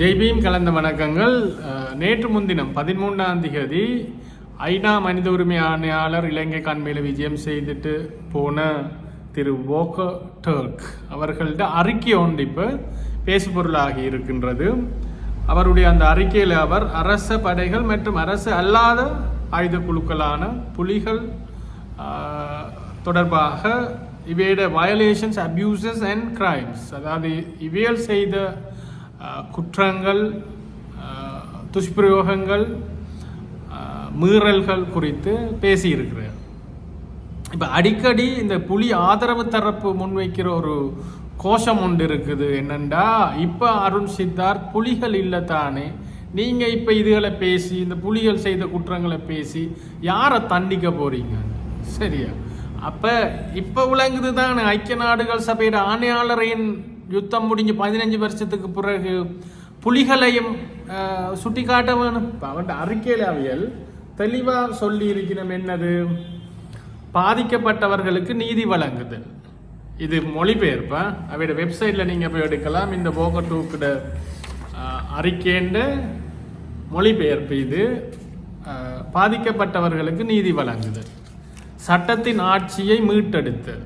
ஜெய்பீம் கலந்த வணக்கங்கள். நேற்று முன்தினம் பதிமூன்றாம் தேதி ஐநா மனித உரிமை ஆணையாளர் இலங்கை கண்மையில் விஜயம் செய்துட்டு போன திரு வோக்க டர்க் அவர்கள்ட்ட அறிக்கை ஒன்று இப்போ பேசுபொருளாகி இருக்கின்றது. அவருடைய அந்த அறிக்கையில் அவர் அரச படைகள் மற்றும் அரசு அல்லாத ஆயுத குழுக்களான புலிகள் தொடர்பாக இவையோட வயலேஷன்ஸ் அப்யூசஸ் அண்ட் கிரைம்ஸ் அதாவது இவையல் செய்த குற்றங்கள் துஷ்பிரயோகங்கள் மீறல்கள் குறித்து பேசியிருக்கிறார் இப்போ அடிக்கடி இந்த புலி ஆதரவு தரப்பு முன்வைக்கிற ஒரு கோஷம் ஒன்று இருக்குது என்னண்டா இப்போ அருண் சித்தார்த் புலிகள் இல்லை தானே நீங்கள் இப்போ இதுகளை பேசி இந்த புலிகள் செய்த குற்றங்களை பேசி யாரை தண்டிக்க போகிறீங்க சரியா அப்போ இப்போ விளங்குது தானே ஐக்கிய நாடுகள் சபையோட ஆணையாளரின் யுத்தம் முடிஞ்சு பதினஞ்சு வருஷத்துக்கு பிறகு புலிகளையும் சுட்டி காட்ட வேணும் அவன் அறிக்கையில் அவியல் தெளிவாக சொல்லி இருக்கிறோம் என்னது? பாதிக்கப்பட்டவர்களுக்கு நீதி வழங்குது இது மொழிபெயர்ப்பா? அவையோட வெப்சைட்டில் நீங்கள் போய் எடுக்கலாம். இந்த போக டூக்கிட அறிக்கைண்ட மொழிபெயர்ப்பு இது. பாதிக்கப்பட்டவர்களுக்கு நீதி வழங்குது சட்டத்தின் ஆட்சியை மீட்டெடுத்தல்.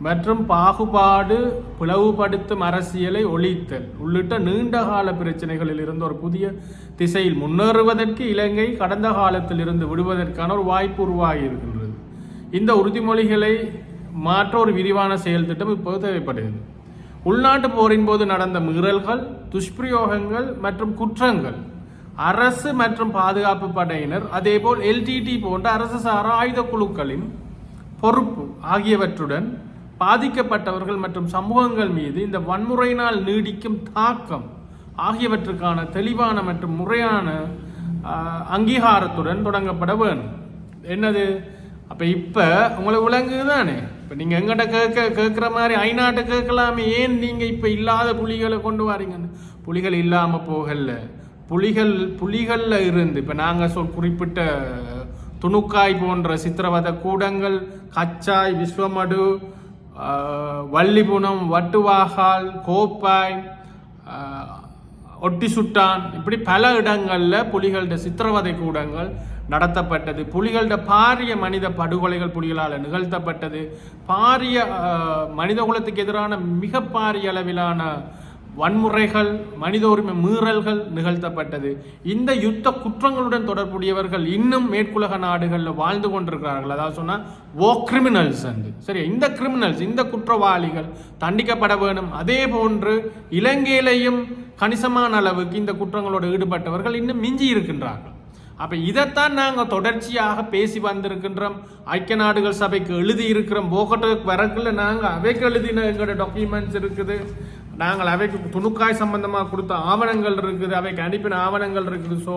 மற்றும் பாகுபாடு பிளவுபடுத்தும் அரசியலை ஒழித்தல். உள்ளிட்ட நீண்டகால பிரச்சனைகளில் இருந்து ஒரு புதிய திசையில் முன்னேறுவதற்கு இலங்கை கடந்த காலத்தில் இருந்து விடுவதற்கான ஒரு வாய்ப்பு உருவாகி இருக்கின்றது. இந்த உறுதிமொழிகளை மாற்ற ஒரு விரிவான செயல் திட்டம் இப்போது தேவைப்படுகிறது. உள்நாட்டு போரின் போது நடந்த மீறல்கள் துஷ்பிரயோகங்கள் மற்றும் குற்றங்கள். அரசு மற்றும் பாதுகாப்பு படையினர் அதேபோல் எல்டிடி போன்ற அரசு சாரா ஆயுத குழுக்களின் பொறுப்பு ஆகியவற்றுடன் பாதிக்கப்பட்டவர்கள் மற்றும் சமூகங்கள் மீது இந்த வன்முறையினால் நீடிக்கும் தாக்கம் ஆகியவற்றுக்கான தெளிவான மற்றும் முறையான அங்கீகாரத்துடன் தொடங்கப்பட வேணும் என்னது? அப்போ இப்போ உங்களுக்கு விளங்குது தானே இப்போ நீங்கள் எங்கிட்ட கேட்க கேட்குற மாதிரி ஐநாட்டை கேட்கலாமே. ஏன் நீங்கள் இப்போ இல்லாத புலிகளை கொண்டு வாரீங்கன்னு? புலிகள் இல்லாமல் போகல. புலிகள் புலிகளில் இருந்து இப்போ நாங்கள் சொல் குறிப்பிட்ட துணுக்காய் போன்ற சித்திரவத கூடங்கள் கச்சாய் விஸ்வமடு வள்ளிபுணம் வட்டுவாகால் கோப்பாய் ஒட்டி சுட்டான் இப்படி பல இடங்களில் புலிகளோட சித்திரவதை கூடங்கள் நடத்தப்பட்டது. புலிகளோட பாரிய மனித படுகொலைகள் புலிகளால் நிகழ்த்தப்பட்டது. பாரிய மனித குலத்துக்கு எதிரான மிக பாரிய அளவிலான வன்முறைகள் மனித உரிமை மீறல்கள் நிகழ்த்தப்பட்டது. இந்த யுத்த குற்றங்களுடன் தொடர்புடையவர்கள் இன்னும் மேற்குலக நாடுகளில் வாழ்ந்து கொண்டிருக்கிறார்கள். அதாவது சொன்னால் ஓ கிரிமினல்ஸ் வந்து சரி இந்த கிரிமினல்ஸ் இந்த குற்றவாளிகள் தண்டிக்கப்பட வேணும் அதே போன்று இலங்கையிலையும் கணிசமான அளவுக்கு இந்த குற்றங்களோடு ஈடுபட்டவர்கள் இன்னும் மிஞ்சி இருக்கின்றார்கள். அப்போ இதைத்தான் நாங்கள் தொடர்ச்சியாக பேசி வந்திருக்கின்றோம். ஐக்கிய நாடுகள் சபைக்கு எழுதி இருக்கிறோம் போகட்டுக்கு வரக்குள்ள நாங்கள் அவைக்கு எழுதின எங்களோட டாக்குமெண்ட்ஸ் இருக்குது. நாங்கள் அவைக்கு துணுக்காய் சம்பந்தமாக கொடுத்த ஆவணங்கள் இருக்குது அவைக்கு அனுப்பின ஆவணங்கள் இருக்குது. ஸோ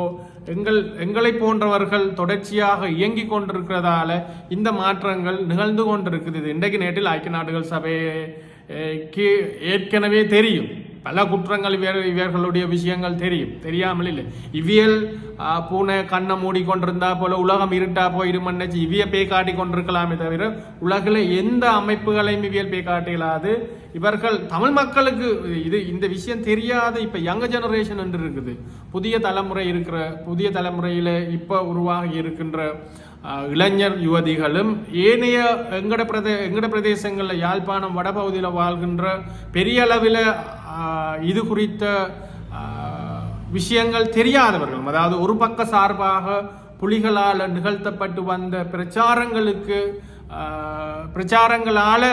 எங்கள் எங்களை போன்றவர்கள் தொடர்ச்சியாக இயங்கி கொண்டிருக்கிறதால இந்த மாற்றங்கள் நிகழ்ந்து கொண்டிருக்குது. இது இன்றைக்கு நேற்றில் ஐக்கிய நாடுகள் சபைக்கு ஏற்கனவே தெரியும். பல குற்றங்கள் இவர் இவர்களுடைய விஷயங்கள் தெரியும். தெரியாமல் இல்லை. இவியல் பூனை கண்ணை மூடி கொண்டிருந்தா போல உலகம் இருட்டா போயிருமன்னச்சு இவிய பேய் காட்டி கொண்டிருக்கலாமே தவிர உலகில் எந்த அமைப்புகளையும் இவியல் பேய் காட்டிலாது. இவர்கள் தமிழ் மக்களுக்கு இது இந்த விஷயம் தெரியாத இப்போ யங்க ஜெனரேஷன் என்று இருக்குது. புதிய தலைமுறை இருக்கிற புதிய தலைமுறையில் இப்போ உருவாகி இருக்கின்ற இளைஞர் யுவதிகளும் ஏனைய எங்கட பிரதே எங்கட பிரதேசங்களில் யாழ்ப்பாணம் வடபகுதியில் வாழ்கின்ற பெரிய அளவில் இது குறித்த விஷயங்கள் தெரியாதவர்கள். அதாவது ஒரு பக்க சார்பாக புலிகளால் நிகழ்த்தப்பட்டு வந்த பிரச்சாரங்களுக்கு பிரச்சாரங்களால்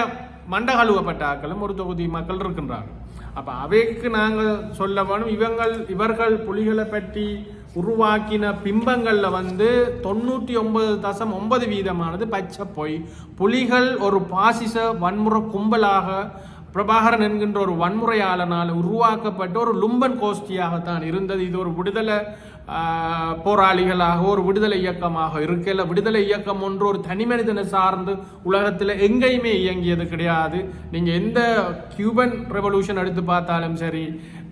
மண்டகழுவப்பட்ட ஆக்களும் ஒரு தொகுதி மக்கள் இருக்கின்றார்கள். அப்போ அவைக்கு நாங்கள் சொல்ல வேணும் இவங்கள் இவர்கள் புலிகளை பற்றி உருவாக்கின பிம்பங்களில் வந்து தொண்ணூற்றி ஒன்பது தசம் ஒன்பது வீதமானது பச்சை பொய். புலிகள் ஒரு பாசிச வன்முறை கும்பலாக பிரபாகரன் என்கின்ற ஒரு வன்முறையாளனால் உருவாக்கப்பட்ட ஒரு லும்பன் கோஷ்டியாகத்தான் இருந்தது. இது ஒரு விடுதலை போராளிகளாக ஒரு விடுதலை இயக்கமாக இருக்கல விடுதலை இயக்கம் ஒன்று ஒரு தனி மனிதனை சார்ந்து உலகத்தில் எங்கேயுமே இயங்கியது கிடையாது. நீங்கள் எந்த கியூபன் ரெவல்யூஷன் எடுத்து பார்த்தாலும் சரி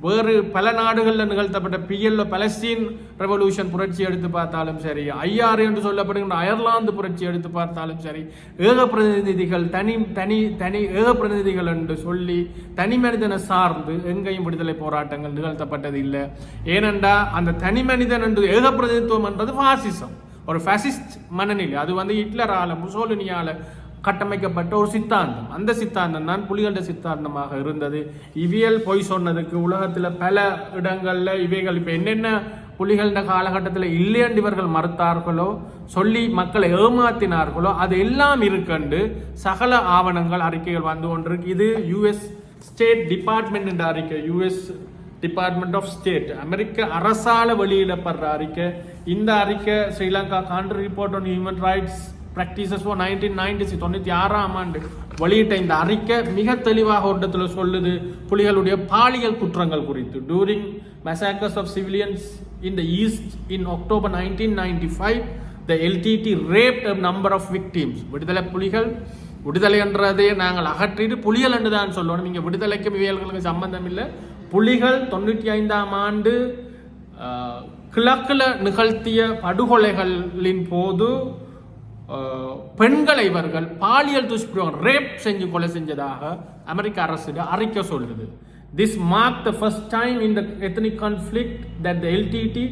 வேறு பல நாடுகளில் நிகழ்த்தப்பட்ட பிஎல்ஓ பலஸ்தீன் ரெவல்யூஷன் புரட்சி எடுத்து பார்த்தாலும் சரி ஐஆர் என்று சொல்லப்படுகின்ற அயர்லாந்து புரட்சி எடுத்து பார்த்தாலும் சரி ஏக பிரதிநிதிகள் தனி தனி தனி ஏக பிரதிநிதிகள் என்று சொல்லி தனி மனிதனை சார்ந்து எங்கேயும் விடுதலை போராட்டங்கள் நிகழ்த்தப்பட்டது இல்லை. ஏனென்றா அந்த தனி மனிதன் என்று ஏக பிரதிநிதித்துவம் என்றது பாசிசம் ஒரு ஃபேசிஸ்ட் மனநிலை. அது வந்து ஹிட்லரால முசோலினியால கட்டமைக்கப்பட்ட ஒரு சித்தாந்தம். அந்த சித்தாந்தம் தான் புலிகள சித்தாந்தமாக இருந்தது. இவியல் பொய் சொன்னதுக்கு உலகத்தில் பல இடங்களில் இவைகள் இப்போ என்னென்ன புலிகள காலகட்டத்தில் இல்லையென்று இவர்கள் மறுத்தார்களோ சொல்லி மக்களை ஏமாத்தினார்களோ அது எல்லாம் இருக்கண்டு சகல ஆவணங்கள் அறிக்கைகள் வந்து கொண்டிருக்கு. இது யுஎஸ் ஸ்டேட் டிபார்ட்மெண்ட் என்ற அறிக்கை. யுஎஸ் டிபார்ட்மெண்ட் ஆஃப் ஸ்டேட் அமெரிக்க அரசால வெளியிடப்படுற அறிக்கை. இந்த அறிக்கை Sri Lanka country report on human rights practices for nineteen ninety தொண்ணூற்றி ஆறாம் ஆண்டு வெளியிட்ட இந்த அறிக்கை மிக தெளிவாக ஒரு இடத்துல சொல்லுது புலிகளுடைய பாலியல் குற்றங்கள் குறித்து. During massacres of civilians in the east in October nineteen ninety five the LTTE raped a number of victims விடுதலை புலிகள் விடுதலை என்றதை நாங்கள் அகற்றிட்டு புலிகள் என்று தான் சொல்லணும். இங்கே விடுதலைக்கும் இவைகளுக்கு சம்பந்தம் இல்லை. புலிகள் தொண்ணூற்றி ஐந்தாம் ஆண்டு கிழக்கில் கிழக்குல நிகழ்த்திய படுகொலைகளின் போது பெண்களை இவர்கள் பாலியல் துஷ்பிரயோகம் ரேப் செஞ்சு கொலை செஞ்சதாக அமெரிக்க அரசு அறிக்கை சொல்லுது. This mark the first time in the ethnic conflict that the LTTE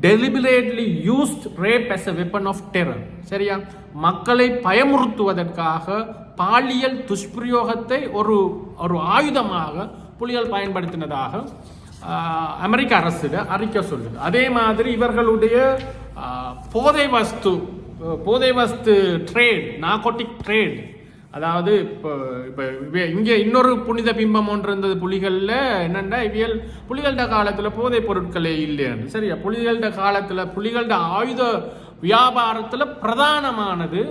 deliberately used rape as a weapon of terror சரியா? மக்களை பயமுறுத்துவதற்காக பாலியல் துஷ்பிரயோகத்தை ஒரு ஒரு ஆயுதமாக புலிகள் பயன்படுத்தினதாக அமெரிக்க அரசு அறிக்கை சொல்லுது. அதே மாதிரி இவர்களுடைய போதை வஸ்து போதை வஸ்து ட்ரேட் நாகோட்டிக் ட்ரேட் அதாவது இப்போ இப்போ இங்கே இன்னொரு புனித பிம்பம் ஒன்று இருந்தது புலிகளில். என்னென்னா இவியல் புலிகளோட காலத்தில் போதைப் பொருட்களே இல்லைன்னு சரியா? புலிகளோட காலத்தில் புலிகளோட ஆயுத வியாபாரத்தில் பிரதானமானது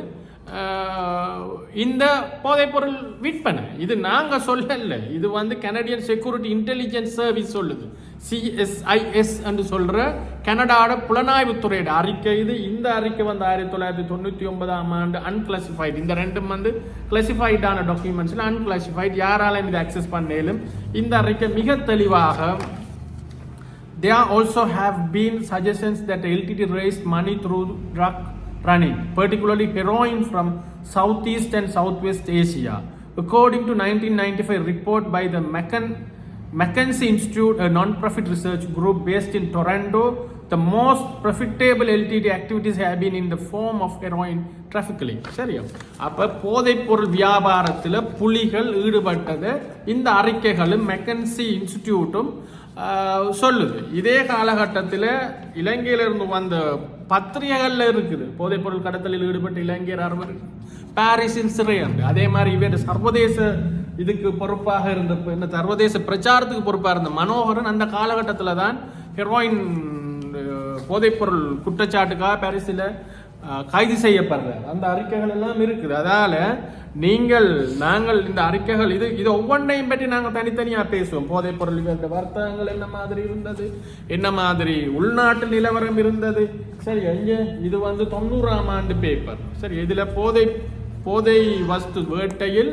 இந்த போதைப்பொருள் விற்பனை. இது நாங்கள் சொல்லல. இது வந்து கனடியன் செக்யூரிட்டி இன்டெலிஜென்ஸ் சர்வீஸ் சொல்லுது. சிஎஸ்ஐஎஸ் என்று சொல்கிற கனடாட புலனாய்வுத்துறையோட அறிக்கை இது. இந்த அறிக்கை வந்து ஆயிரத்தி தொள்ளாயிரத்தி தொண்ணூற்றி ஒன்பதாம் ஆண்டு அன்கிளாசிஃபைடு இந்த ரெண்டும் வந்து கிளாசிஃபைடான டாக்குமெண்ட்ஸில் அன்கிளாசிஃபைட் யாராலையும் இதை அக்சஸ் பண்ணேலும் இந்த அறிக்கை மிக தெளிவாக There also have been suggestions that LTT raised money through drug running, particularly heroin from Southeast and Southwest Asia. According to 1995 report by the Mackan, McKinsey Institute, a non-profit research group based in Toronto, the most profitable LTD activities have been in the form of heroin trafficking. சரியா அப்போ போதைப்பொருள் வியாபாரத்தில் புலிகள் ஈடுபட்டது இந்த அறிக்கைகளும் McKinsey இன்ஸ்டிடியூட்டும் சொல்லுது இதே காலகட்டத்தில் இலங்கையிலிருந்து வந்த பத்திரிகைகளில் இருக்குது. போதைப்பொருள் கடத்தலில் ஈடுபட்ட இலங்கையர் அறுவர் பாரிஸின் சிறையண்டு அதே மாதிரி இவர் சர்வதேச இதுக்கு பொறுப்பாக இருந்த இந்த சர்வதேச பிரச்சாரத்துக்கு பொறுப்பாக இருந்த மனோகரன் அந்த காலகட்டத்தில் தான் ஹெரோயின் போதைப்பொருள் குற்றச்சாட்டுக்காக பாரிஸில் கைது செய்யப்படுறார். அந்த அறிக்கைகள் எல்லாம் இருக்குது. அதால் நீங்கள் நாங்கள் இந்த அறிக்கைகள் இது இது ஒவ்வொன்றையும் பற்றி நாங்கள் தனித்தனியாக பேசுவோம். போதைப் பொருள் இந்த வர்த்தகங்கள் என்ன மாதிரி இருந்தது? என்ன மாதிரி உள்நாட்டு நிலவரம் இருந்தது? சரி எங்கே இது வந்து தொண்ணூறாம் ஆண்டு பேப்பர் சரி இதில் போதை போதை வஸ்து வேட்டையில்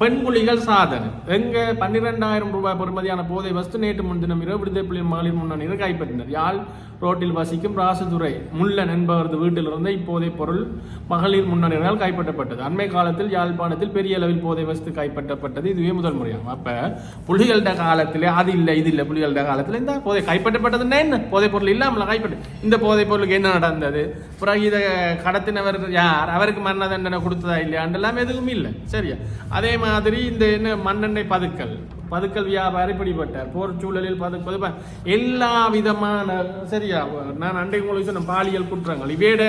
பெண் புலிகள் சாதனை எங்க பன்னிரெண்டாயிரம் ரூபாய் பெறுமதியான போதை வஸ்து நேற்று முன்தினம் இரவு விடுதலை மகளிர் முன்னணியில் கைப்பற்றினர் யாழ் ரோட்டில் வசிக்கும் ராசுதுரை முல்லன் என்பவரது வீட்டிலிருந்து இப்போதைப் பொருள் மகளிர் முன்னணியினால் கைப்பற்றப்பட்டது. அண்மை காலத்தில் யாழ்ப்பாணத்தில் பெரிய அளவில் போதை வஸ்து கைப்பற்றப்பட்டது. இதுவே முதல் முறையாகும். அப்ப புலிகள்ட காலத்திலே அது இல்லை இது இல்லை. புலிகள்ட காலத்தில் இந்த போதை கைப்பற்றப்பட்டதுன்னா என்ன போதைப் பொருள் இல்லாமல் கைப்பற்ற? இந்த போதைப் பொருளுக்கு என்ன நடந்தது? பிறகு இதை கடத்தினவர் யார்? அவருக்கு மரண தண்டனை கொடுத்ததா இல்லையாண்டெல்லாம் எதுவும் இல்லை சரியா? அதே மாதிரி மாதிரி இந்த என்ன மண்ணெண்ணெய் பதுக்கல். பதுக்கல் வியாபாரி பிடிபட்டார். போர் சூழலில் பதுப்பது எல்லா விதமான சரியா நான் அன்றைக்கு உங்களுக்கு சொன்ன பாலியல் குற்றங்கள். இவையோட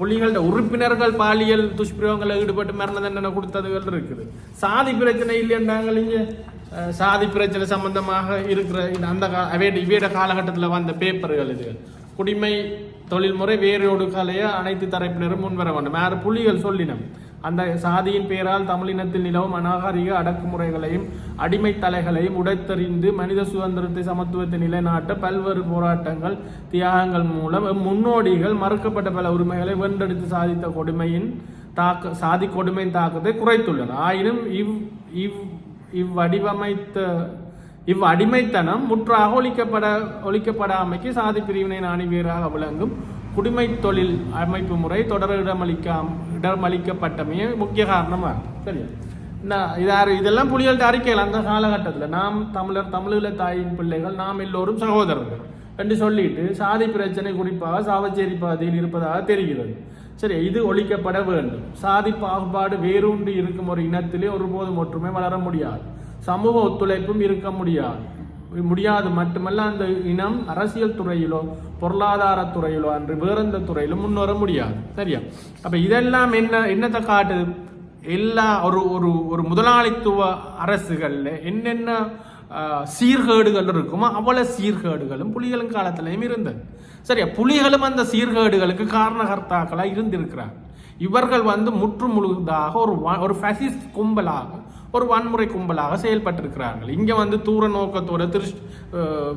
புலிகளோட உறுப்பினர்கள் பாலியல் துஷ்பிரயோகங்களில் ஈடுபட்டு மரண தண்டனை கொடுத்ததுகள் இருக்குது. சாதி பிரச்சனை இல்லைன்றாங்கள் இங்கே சாதி பிரச்சனை சம்பந்தமாக இருக்கிற இந்த அந்த கா அவையோட இவையோட காலகட்டத்தில் வந்த பேப்பர்கள் இது. குடிமை தொழில்முறை வேரோடு கலைய அனைத்து தரப்பினரும் முன்வர வேண்டும். வேறு புலிகள் சொல்லினோம் அந்த சாதியின் பெயரால் தமிழினத்தில் நிலவும் அநாகரிக அடக்குமுறைகளையும் அடிமை தலைகளையும் உடைத்தறிந்து மனித சுதந்திரத்தை சமத்துவத்தை நிலைநாட்ட பல்வேறு போராட்டங்கள் தியாகங்கள் மூலம் முன்னோடிகள் மறுக்கப்பட்ட பல உரிமைகளை வென்றெடுத்து சாதித்த கொடுமையின் தாக்க சாதி கொடுமையின் தாக்கத்தை குறைத்துள்ளனர் ஆயினும் இவ் இவ் இவ்வடிவமைத்த இவ் அடிமைத்தனம் முற்றாக ஒழிக்கப்பட ஒழிக்கப்படாமைக்கு சாதி பிரிவினை நாணி வீராக விளங்கும் குடிமை தொழில் அமைப்பு முறை தொடர் இடமளிக்காம இடமளிக்கப்பட்டமையே முக்கிய காரணமாக சரியா? நான் இதாரு இதெல்லாம் புலிகள்ட்ட அறிக்கையில் அந்த காலகட்டத்தில் நாம் தமிழர் தமிழீழ தாயின் பிள்ளைகள் நாம் எல்லோரும் சகோதரர்கள் என்று சொல்லிட்டு சாதி பிரச்சனை குறிப்பாக சாவச்சேரி பாதையில் இருப்பதாக தெரிகிறது. சரி இது ஒழிக்கப்பட வேண்டும். சாதி பாகுபாடு வேரூன்றி இருக்கும் ஒரு இனத்திலே ஒருபோதும் ஒற்றுமை வளர முடியாது. சமூக ஒத்துழைப்பும் இருக்க முடியாது. முடியாது. மட்டுமல்ல அந்த இனம் அரசியல் துறையிலோ பொருளாதார துறையிலோ அன்று வேறெந்த துறையிலும் முன்வர முடியாது. சரியா? அப்போ இதெல்லாம் என்ன என்னத்தை காட்டுது? எல்லா ஒரு ஒரு ஒரு முதலாளித்துவ அரசுகளில் என்னென்ன சீர்கேடுகள் இருக்குமோ அவ்வளவு சீர்கேடுகளும் புலிகளின் காலத்திலையும் இருந்தது. சரியா? புலிகளும் அந்த சீர்கேடுகளுக்கு காரணகர்த்தாக்களாக இருந்திருக்கிறார் இவர்கள் வந்து முற்று முழுதாக ஒரு ஒரு ஃபசிஸ்ட் கும்பலாக ஒரு வன்முறை கும்பலாக செயல்பட்டிருக்கிறார்கள். இங்கே வந்து தூர நோக்கத்தோட திருஷ்டி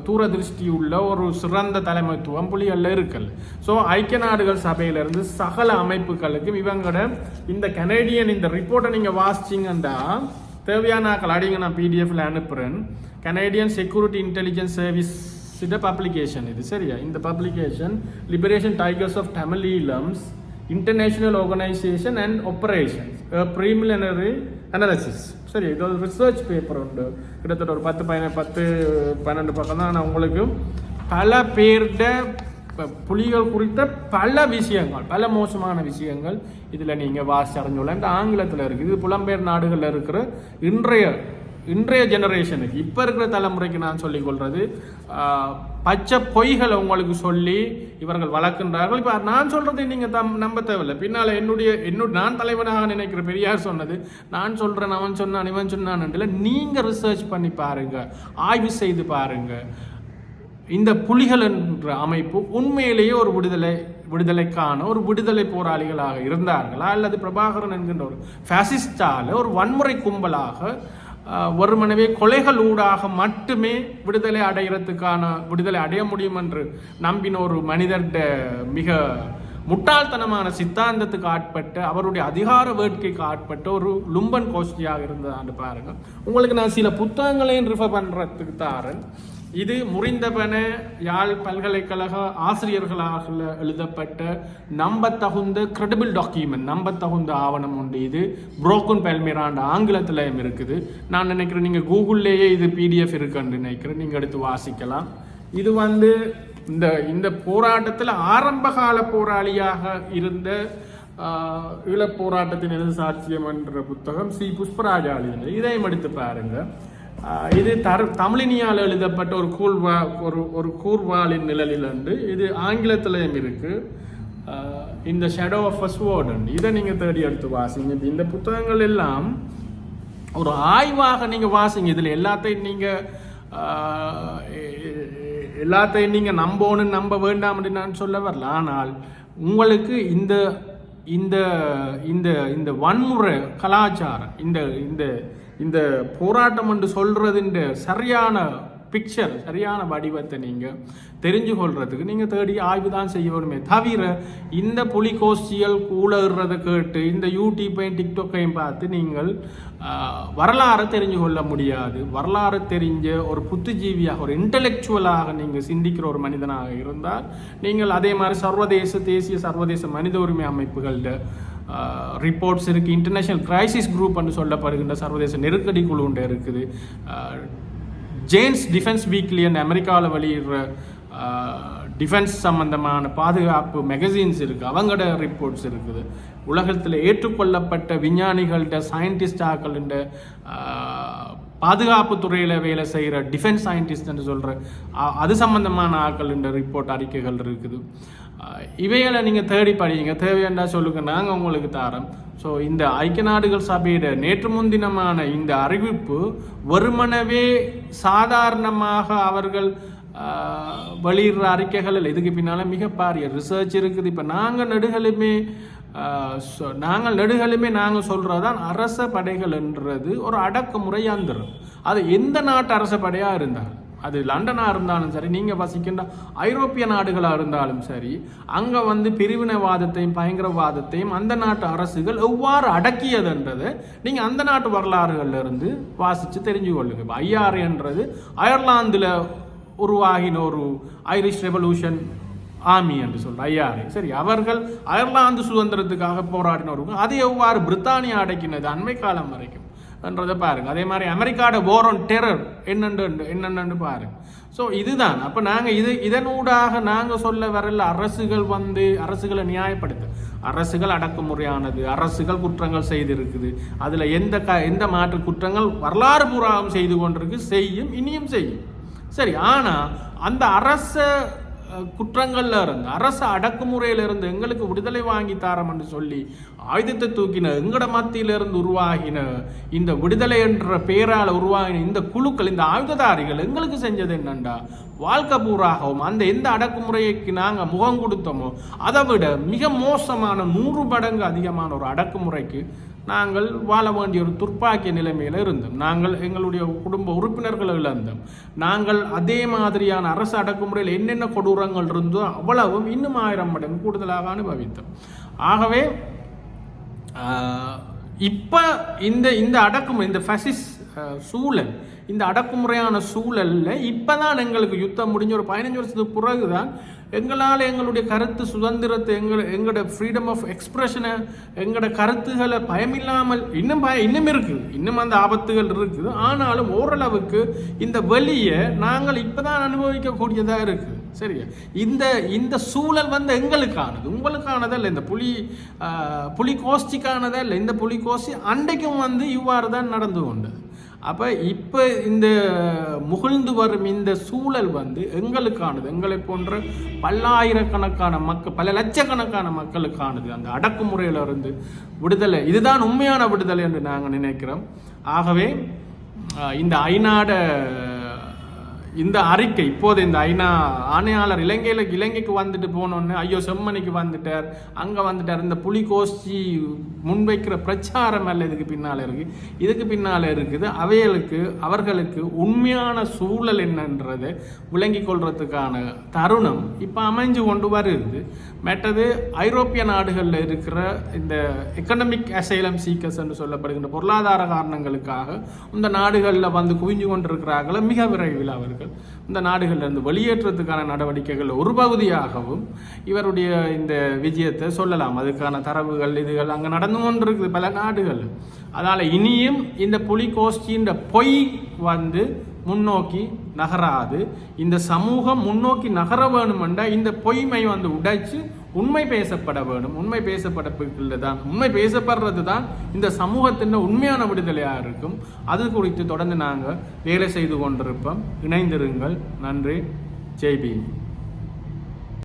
தூர திருஷ்டி உள்ள ஒரு சிறந்த தலைமைத்துவம் புலிகளில் இருக்கல் ஸோ ஐக்கிய நாடுகள் சபையிலிருந்து சகல அமைப்புகளுக்கும் இவங்களோட இந்த கனேடியன் இந்த ரிப்போர்ட்டை நீங்கள் வாசிச்சிங்கன்னா தேவையான ஆக்கள் அடிங்க நான் பிடிஎஃப்ல அனுப்புகிறேன் கனேடியன் செக்யூரிட்டி இன்டெலிஜென்ஸ் சர்வீஸ் சிட பப்ளிகேஷன் இது சரியா? இந்த publication Liberation Tigers of Tamil Eelams international organisation and operations preliminary analysis சரி இது ஒரு ரிசர்ச் பேப்பர் உண்டு. கிட்டத்தட்ட ஒரு பத்து பதின பத்து பன்னெண்டு பக்கம் தான். ஆனால் உங்களுக்கு பல பேர்கிட்ட இப்போ புலிகள் குறித்த பல விஷயங்கள் பல மோசமான விஷயங்கள் இதில் நீங்கள் வாசி இந்த ஆங்கிலத்தில் இருக்குது இது புலம்பெயர் நாடுகளில் இருக்கிற இன்றைய இன்றைய ஜெனரேஷனுக்கு இப்போ இருக்கிற தலைமுறைக்கு நான் சொல்லிக்கொள்வது பச்சை பொய்களை உங்களுக்கு சொல்லி இவர்கள் வளர்க்கின்றார்கள். இப்போ நான் சொல்கிறதை நீங்கள் தம் நம்ப தேவையில்லை. பின்னால் என்னுடைய என்னுடைய நான் தலைவனாக நினைக்கிற பெரியார் சொன்னது நான் சொல்கிறேன் அவன் சொன்னான் இவன் சொன்னான்ல நீங்கள் ரிசர்ச் பண்ணி பாருங்கள் ஆய்வு செய்து பாருங்கள் இந்த புலிகள் என்ற அமைப்பு உண்மையிலேயே ஒரு விடுதலை விடுதலைக்கான ஒரு விடுதலை போராளிகளாக இருந்தார்களா? அல்லது பிரபாகரன் என்கின்ற ஒரு ஃபேசிஸ்டால ஒரு வன்முறை கும்பலாக வெறுமனவே கொலைகள் ஊடாக மட்டுமே விடுதலை அடைகிறதுக்கான விடுதலை அடைய முடியும் என்று நம்பின ஒரு மனிதர்கிட்ட மிக முட்டாள்தனமான சித்தாந்தத்துக்கு ஆட்பட்ட அவருடைய அதிகார வேட்கைக்கு ஆட்பட்ட ஒரு லும்பன் கோஷ்டியாக இருந்ததான்னு பாருங்கள் உங்களுக்கு நான் சில புத்தகங்களையும் ரிஃபர் பண்ணுறதுக்கு தாரேன். இது முறிந்தபன யாழ் பல்கலைக்கழக ஆசிரியர்களாக எழுதப்பட்ட நம்பத்தகுந்த கிரெடிபிள் டாக்குமெண்ட் நம்பத்தகுந்த ஆவணம் உண்டு இது. புரோக்கன் பெல்மிராண்ட ஆங்கிலத்திலையும் இருக்குது. நான் நினைக்கிறேன் நீங்கள் கூகுள்லேயே இது பிடிஎஃப் இருக்குன்னு நினைக்கிறேன். நீங்கள் எடுத்து வாசிக்கலாம். இது வந்து இந்த இந்த போராட்டத்தில் ஆரம்பகால போராளியாக இருந்த ஈழப் போராட்டத்தின் எது சாட்சியம் என்ற புத்தகம் சி. புஷ்பராஜா இதையும் எடுத்து பாருங்கள் இது தர் தமிழினியால் எழுதப்பட்ட ஒரு கூர்வா ஒரு ஒரு கூர்வாளின் நிழலில் இது ஆங்கிலத்திலையும் இருக்குது இந்த ஷேடோ ஆஃப் அ இதை நீங்கள் தேடி எடுத்து வாசிங்க. இந்த புத்தகங்கள் எல்லாம் ஒரு ஆய்வாக நீங்கள் வாசிங்க. இதில் எல்லாத்தையும் நீங்கள் எல்லாத்தையும் நீங்கள் நம்பணும்னு நம்ப வேண்டாம் அப்படின்னு நான் சொல்ல வரல. ஆனால் உங்களுக்கு இந்த இந்த இந்த இந்த வன்முறை கலாச்சாரம் இந்த இந்த இந்த போராட்டம் என்று சொல்றதுன்ற சரியான பிக்சர் சரியான வடிவத்தை நீங்கள் தெரிஞ்சு கொள்றதுக்கு நீங்கள் தேடி ஆய்வு தான் செய்ய வேணுமே தவிர இந்த புலிகோஷ்டிகள் கூழறதை கேட்டு இந்த யூடியூப்பையும் டிக்டாக்கையும் பார்த்து நீங்கள் வரலாறு வரலாறை தெரிஞ்சு கொள்ள முடியாது. வரலாறு தெரிஞ்ச ஒரு புத்திஜீவியாக ஒரு இன்டலெக்சுவலாக நீங்கள் சிந்திக்கிற ஒரு மனிதனாக இருந்தால் நீங்கள் அதே மாதிரி சர்வதேச தேசிய சர்வதேச மனித உரிமை அமைப்புகள்ட ரிப்போர்ட்ஸ் இருக்குது இன்டர்நேஷனல் கிரைசிஸ் குரூப் என்று சொல்லப்படுகின்ற சர்வதேச நெருக்கடி குழு ஒன்று இருக்குது. James Jane's Defence Weekly and அமெரிக்காவில் வெளியிடுற டிஃபென்ஸ் சம்பந்தமான பாதுகாப்பு மெகசின்ஸ் இருக்குது அவங்களோட ரிப்போர்ட்ஸ் இருக்குது. உலகத்தில் ஏற்றுக்கொள்ளப்பட்ட விஞ்ஞானிகள்கிட்ட சயின்டிஸ்டாக்கள்கிட்ட பாதுகாப்பு துறையில் வேலை செய்கிற டிஃபென்ஸ் சயின்டிஸ்ட்னு சொல்கிற அது சம்மந்தமான ஆட்கள்ன்ற ரிப்போர்ட் அறிக்கைகள் இருக்குது. இவைகளை நீங்கள் தேடி படிங்க தேவையாண்டா சொல்லுங்க. நாங்கள் உங்களுக்கு தாரோம். ஸோ இந்த ஐக்கிய நாடுகள் சபையிட நேற்று முன்தினமான இந்த அறிவிப்பு வெறுமனவே சாதாரணமாக அவர்கள் வெளியிடுற அறிக்கைகள் இதுக்கு பின்னால் மிக பாரிய ரிசர்ச் இருக்குது. இப்போ நாங்கள் நெடுகளுமே நாங்கள் நெடுகளுமே நாங்கள் சொல்கிறதான் அரச படைகள்ன்றது ஒரு அடக்குமுறை அந்தரும் அது எந்த நாட்டு அரச படையாக இருந்தால் அது லண்டனாக இருந்தாலும் சரி நீங்கள் வசிக்கின்ற ஐரோப்பிய நாடுகளாக இருந்தாலும் சரி அங்கே வந்து பிரிவினைவாதத்தையும் பயங்கரவாதத்தையும் அந்த நாட்டு அரசுகள் எவ்வாறு அடக்கியதுன்றதை நீங்கள் அந்த நாட்டு வரலாறுகள்ல இருந்து வாசித்து தெரிஞ்சு கொள்ளுங்க. இப்போ ஐஆர்ஏன்றது அயர்லாந்தில் உருவாகின ஒரு ஐரிஷ் ரெவல்யூஷன் ஆமி என்று சொல்ற ஐயாறு சரி அவர்கள் அயர்லாந்து சுதந்திரத்துக்காக போராடினவர்கள் அது எவ்வாறு பிரித்தானியா அடக்கினது அண்மை காலம் வரைக்கும் என்றதை பாருங்க. அதே மாதிரி அமெரிக்காவோட போர் ஆன் டெரர் என்னென்று என்னென்னு பாருங்க. ஸோ இதுதான். அப்போ நாங்கள் இது இதனூடாக நாங்கள் சொல்ல வரல அரசுகள் வந்து அரசுகளை நியாயப்படுத்த. அரசுகள் அடக்குமுறையானது அரசுகள் குற்றங்கள் செய்திருக்குது. அதில் எந்த க எந்த மாற்று குற்றங்கள் வரலாறு பூராவும் செய்து கொண்டிருக்கு செய்யும் இனியும் செய்யும். சரி ஆனால் அந்த அரச குற்றங்களில் இருந்து அரசு அடக்குமுறையிலிருந்து எங்களுக்கு விடுதலை வாங்கி தாரம்னு சொல்லி ஆயுதத்தை தூக்கின எங்கட மத்தியிலிருந்து உருவாகின இந்த விடுதலை என்ற பெயரால் உருவாகின இந்த குழுக்கள் இந்த ஆயுததாரிகள் எங்களுக்கு செஞ்சது என்னண்டா? வாழ்க்கை பூராகவும் அந்த எந்த அடக்குமுறைக்கு நாங்கள் முகம் கொடுத்தோமோ அதை விட மிக மோசமான நூறு மடங்கு அதிகமான ஒரு அடக்குமுறைக்கு நாங்கள் வாழ வேண்டிய ஒரு துர்ப்பாக்கிய நிலைமையில் இருந்தோம். நாங்கள் எங்களுடைய குடும்ப உறுப்பினர்கள் இழந்தோம். நாங்கள் அதே மாதிரியான அரசு அடக்குமுறையில் என்னென்ன கொடூரங்கள் இருந்தோ அவ்வளவும் இன்னும் ஆயிரம் மடங்கு கூடுதலாக அனுபவித்தோம். ஆகவே இப்போ இந்த இந்த அடக்குமுறை இந்த ஃபசிஸ் சூழல் இந்த அடக்குமுறையான சூழலில் இப்போ தான் எங்களுக்கு யுத்தம் முடிஞ்ச ஒரு பதினஞ்சு வருஷத்துக்கு பிறகு தான் எங்களால் எங்களுடைய கருத்து சுதந்திரத்தை எங்கள் எங்களோட ஃப்ரீடம் ஆஃப் எக்ஸ்பிரஷனை எங்களோட கருத்துக்களை பயமில்லாமல் இன்னும் பய இன்னும் இருக்குது இன்னும் அந்த ஆபத்துகள் இருக்குது. ஆனாலும் ஓரளவுக்கு இந்த வழியை நாங்கள் இப்போ தான் அனுபவிக்கக்கூடியதாக இருக்குது சரியா? இந்த இந்த சூழல் வந்து எங்களுக்கானது. உங்களுக்கானதல்ல இந்த புலி ஆஹ், புலி கோஷ்டிக்கானதல்ல இந்த புலி கோஷ்டி அன்றைக்கும் வந்து இவ்வாறு தான் நடந்து கொண்டது. அப்போ இப்போ இந்த முகிழ்ந்து வரும் இந்த சூழல் வந்து எங்களுக்கானது. எங்களை போன்ற பல்லாயிரக்கணக்கான மக்கள் பல லட்சக்கணக்கான மக்களுக்கானது. அந்த அடக்குமுறையில் இருந்து விடுதலை. இதுதான் உண்மையான விடுதலை என்று நாங்கள் நினைக்கிறோம். ஆகவே இந்த ஐநாட இந்த அறிக்கை இப்போது இந்த ஐநா ஆணையாளர் இலங்கையில் இலங்கைக்கு வந்துட்டு போனோன்னு ஐயோ செம்மணிக்கு வந்துட்டார் அங்கே வந்துட்டார் இந்த புலி கோஷ்டி முன்வைக்கிற பிரச்சாரம் அல்ல இதுக்கு பின்னால் இருக்கு. இதுக்கு பின்னால் இருக்குது அவைகளுக்கு அவர்களுக்கு உண்மையான சூழல் என்னன்றது விளங்கி கொள்றதுக்கான தருணம் இப்போ அமைஞ்சு கொண்டு வருது மற்றது ஐரோப்பிய நாடுகளில் இருக்கிற இந்த எக்கனமிக் அசைலம் சீக்கர்ஸ் என்று சொல்லப்படுகின்ற பொருளாதார காரணங்களுக்காக இந்த நாடுகளில் வந்து குவிஞ்சு கொண்டிருக்கிறார்கள் மிக விரைவில் அவர்கள். இந்த நாடுகளில் இருந்து வெளியேற்றத்துக்கான நடவடிக்கைகள் ஒரு பகுதியாகவும் இவருடைய இந்த விஜயத்தை சொல்லலாம். அதுக்கான தரவுகள் இதுகள் அங்கே நடந்து கொண்டிருக்குது பல நாடுகள். அதனால் இனியும் இந்த புலி கோஷ்டின்ற பொய் வந்து முன்னோக்கி நகராது. இந்த சமூகம் முன்னோக்கி நகர வேணுமெண்டா இந்த பொய்மை வந்து உடைச்சு உண்மை பேசப்பட வேணும் உண்மை பேசப்படப்பில் தான் உண்மை பேசப்படுறது தான் இந்த சமூகத்தின் உண்மையான விடுதலையாக இருக்கும். அது குறித்து தொடர்ந்து நாங்கள் வேலை செய்து கொண்டிருப்போம். இணைந்திருங்கள். நன்றி. ஜெய்பீம்